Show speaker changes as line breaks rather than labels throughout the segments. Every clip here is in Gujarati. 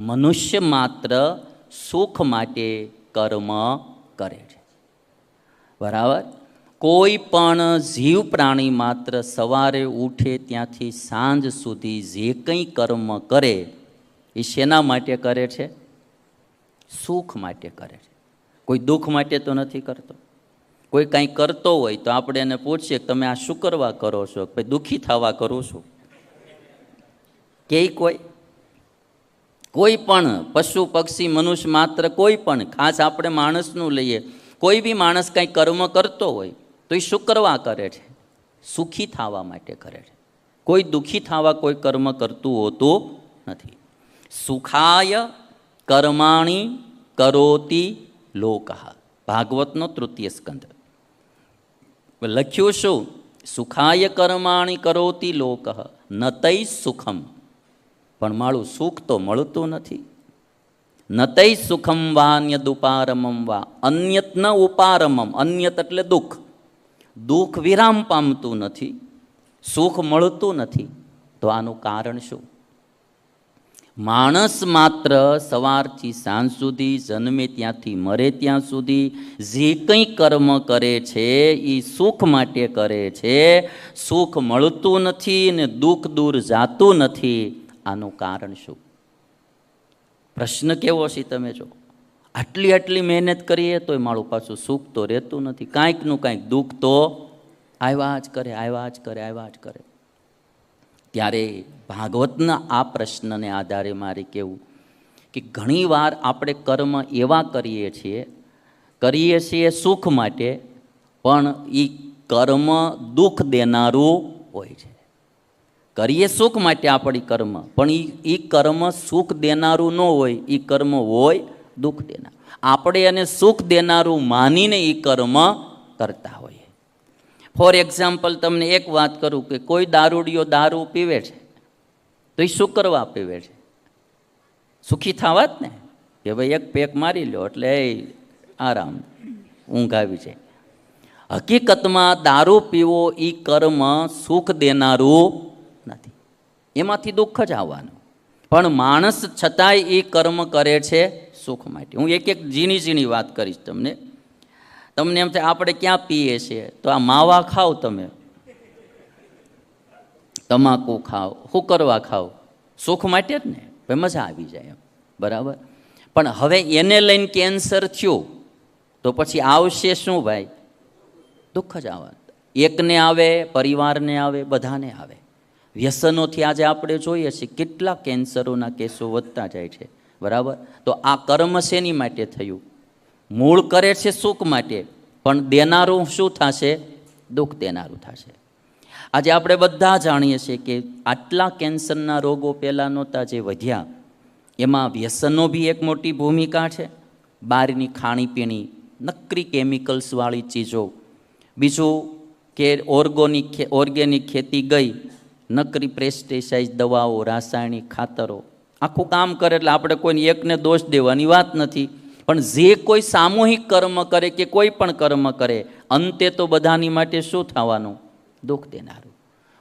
મનુષ્ય માત્ર સુખ માટે કર્મ કરે છે. બરાબર? કોઈ પણ જીવ પ્રાણી માત્ર સવારે ઉઠે ત્યાંથી સાંજ સુધી જે કંઈ કર્મ કરે, એ શેના માટે કરે છે? સુખ માટે કરે છે. કોઈ દુઃખ માટે તો નથી કરતો. કોઈ કાંઈ કરતો હોય તો આપણે એને પૂછીએ કે તમે આ શું કરવા કરો છો? ભાઈ દુઃખી થવા કરો છો. કે કોઈ? કોઈ પણ પશુ, પક્ષી, મનુષ્ય માત્ર કોઈ પણ, ખાસ આપણે માણસનું લઈએ, કોઈ બી માણસ કંઈ કર્મ કરતો હોય, તો એ શું કરવા કરે છે? સુખી થવા માટે કરે છે. કોઈ દુઃખી થવા કોઈ કર્મ કરતું હોતું નથી. સુખાય કર્માણી કરોતી લોકહ ભાગવતનો તૃતીય સ્કંદ. લખ્યું શું? સુખાય કર્માણી કરોતી લોકહ નતૈ સુખમ. પણ મારું સુખ તો મળતું નથી. નતય સુખમ વા અન્ય દુપારમમ વા. અન્યત ન ઉપારમમ, અન્યત એટલે દુઃખ. દુઃખ વિરામ પામતું નથી, સુખ મળતું નથી, તો આનું કારણ શું? માણસ માત્ર સવારથી સાંજ સુધી, જન્મે ત્યાંથી મરે ત્યાં સુધી, જે કંઈ કર્મ કરે છે એ સુખ માટે કરે છે. સુખ મળતું નથી ને દુઃખ દૂર જાતું નથી. આનું કારણ શું? પ્રશ્ન કેવો છે તમે જો. આટલી આટલી મહેનત કરીએ તોય મારું પાછું સુખ તો રહેતું નથી. કાંઈકનું કાંઈક દુઃખ તો આવ્યા જ કરે, આવ્યા જ કરે, આવ્યા જ કરે. ત્યારે ભાગવતના આ પ્રશ્નને આધારે મારે કહેવું કે ઘણીવાર આપણે કર્મ એવા કરીએ છીએ કરીએ છીએ સુખ માટે, પણ એ કર્મ દુઃખ દેનારું હોય છે. કરીએ સુખ માટે આપણી કર્મ. પણ એ કર્મ સુખ દેનારું ન હોય એ કર્મ હોય દુઃખ દેનાર. આપણે એને સુખ દેનારું માનીને એ કર્મ કરતા હોઈએ. ફોર એક્ઝામ્પલ તમને એક વાત કરું કે કોઈ દારૂડીઓ દારૂ પીવે છે, તો એ શું કરવા પીવે છે? સુખી થવા જ ને? કે ભાઈ એક પેક મારી લો એટલે આરામ ઊંઘ આવી જાય. હકીકતમાં દારૂ પીવો એ કર્મ સુખ દેનારું એમાંથી દુઃખ જ આવવાનું. પણ માણસ છતાંય એ કર્મ કરે છે સુખ માટે. હું એક એક ઝીણી ઝીણી વાત કરીશ તમને. તમને એમ થાય, આપણે ક્યાં પીએ છીએ? તો આ માવા ખાઓ તમે. તમાકુ ખાઓ. શું કરવા ખાઓ? સુખ માટે જ ને? ભાઈ મજા આવી જાય એમ. બરાબર? પણ હવે એને લઈને કેન્સર થયું, તો પછી આવશે શું ભાઈ? દુઃખ જ આવવાનું. એકને આવે, પરિવારને આવે, બધાને આવે. વ્યસનોથી આજે આપણે જોઈએ છીએ કેટલા કેન્સરોના કેસો વધતા જાય છે. બરાબર? તો આ કર્મ શેની માટે થયું? મૂળ કરે છે સુખ માટે, પણ દેનારું શું થશે? દુઃખ દેનારું થશે. આજે આપણે બધા જાણીએ છીએ કે આટલા કેન્સરના રોગો પહેલાં નહોતા જે વધ્યા. એમાં વ્યસનો બી એક મોટી ભૂમિકા છે. બહારની ખાણીપીણી, નકરી કેમિકલ્સવાળી ચીજો. બીજું કે ઓર્ગોનિક ઓર્ગેનિક ખેતી ગઈ નકરી પ્રેસ્ટિસાઇઝ દવાઓ, રાસાયણિક ખાતરો. આખું કામ કરે એટલે આપણે કોઈને એકને દોષ દેવાની વાત નથી. પણ જે કોઈ સામૂહિક કર્મ કરે કે કોઈ પણ કર્મ કરે, અંતે તો બધાની માટે શું થવાનું? દુઃખ દેનારું.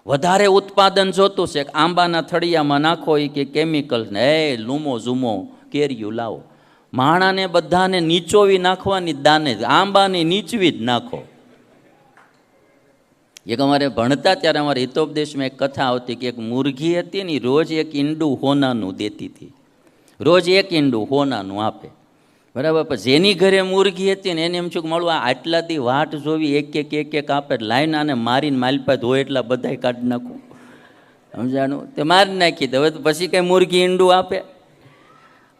વધારે ઉત્પાદન જોતું છે આંબાના થળિયામાં નાખો એ કે કેમિકલ ને, એ લૂમો ઝૂમો કેરિયું લાવો. માણાને બધાને નીચોવી નાખવાની દાને, આંબાને નીચવી જ નાખો. એક અમારે ભણતા ત્યારે અમારે હિતોપદેશમાં એક કથા આવતી કે એક મુરઘી હતી ને રોજ એક ઈંડું હોનાનું દેતી હતી. રોજ એક ઈંડું હોનાનું આપે. બરાબર? પણ જેની ઘરે મુરઘી હતી ને એને એમ છું કે મળું, આ આટલા વાટ જોવી, એક એક એક એક આપે, લાઈન આને મારીને માલપા ધોય એટલા બધાય કાઢી નાખું. સમજાણું? તે મારી નાખી હવે તો પછી કંઈ મુરઘી ઈંડું આપે?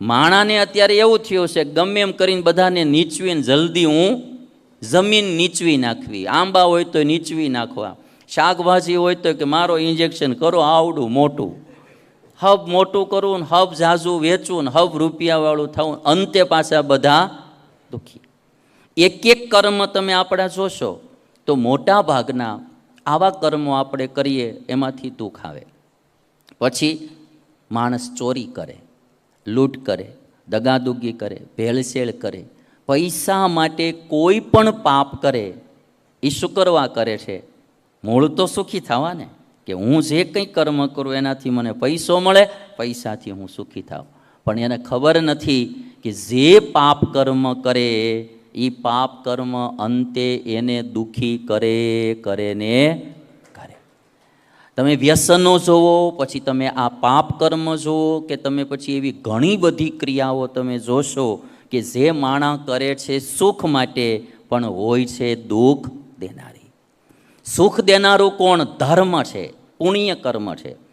માણાને અત્યારે એવું થયું છે, ગમે એમ કરીને બધાને નીચવીને જલ્દી હું જમીન નીચવી નાખવી, આંબા હોય તો નીચવી નાખવા, શાકભાજી હોય તો કે મારો ઇન્જેક્શન કરો આવડું, મોટું. હબ મોટું કરવું ને હબ ઝાઝું વેચવું ને હબ રૂપિયાવાળું થવું, અંતે પાછા બધા દુઃખી. એક એક કર્મ તમે આપણા જોશો, તો મોટા ભાગના આવા કર્મો આપણે કરીએ, એમાંથી દુઃખ આવે. પછી માણસ ચોરી કરે, લૂંટ કરે, દગાદુગી કરે, ભેળસેળ કરે પૈસા માટે કોઈ પણ પાપ કરે એ શું કરવા કરે છે. મૂળ તો સુખી થવા ને કે હું જે કંઈ કર્મ કરું એનાથી મને પૈસો મળે, પૈસાથી હું સુખી થાવ. પણ એને ખબર નથી કે જે પાપ કર્મ કરે એ પાપ કર્મ અંતે એને દુઃખી કરે કરે ને તમે વ્યસનો જોવો, પછી તમે આ પાપ કર્મ જોવો કે તમે પછી એવી ઘણી બધી ક્રિયાઓ તમે જોશો કે જે માણા કરે છે સુખ માટે, પણ હોય છે દુઃખ દેનારી. સુખ દેનારું કોણ? ધર્મ છે પુણ્ય કર્મ છે.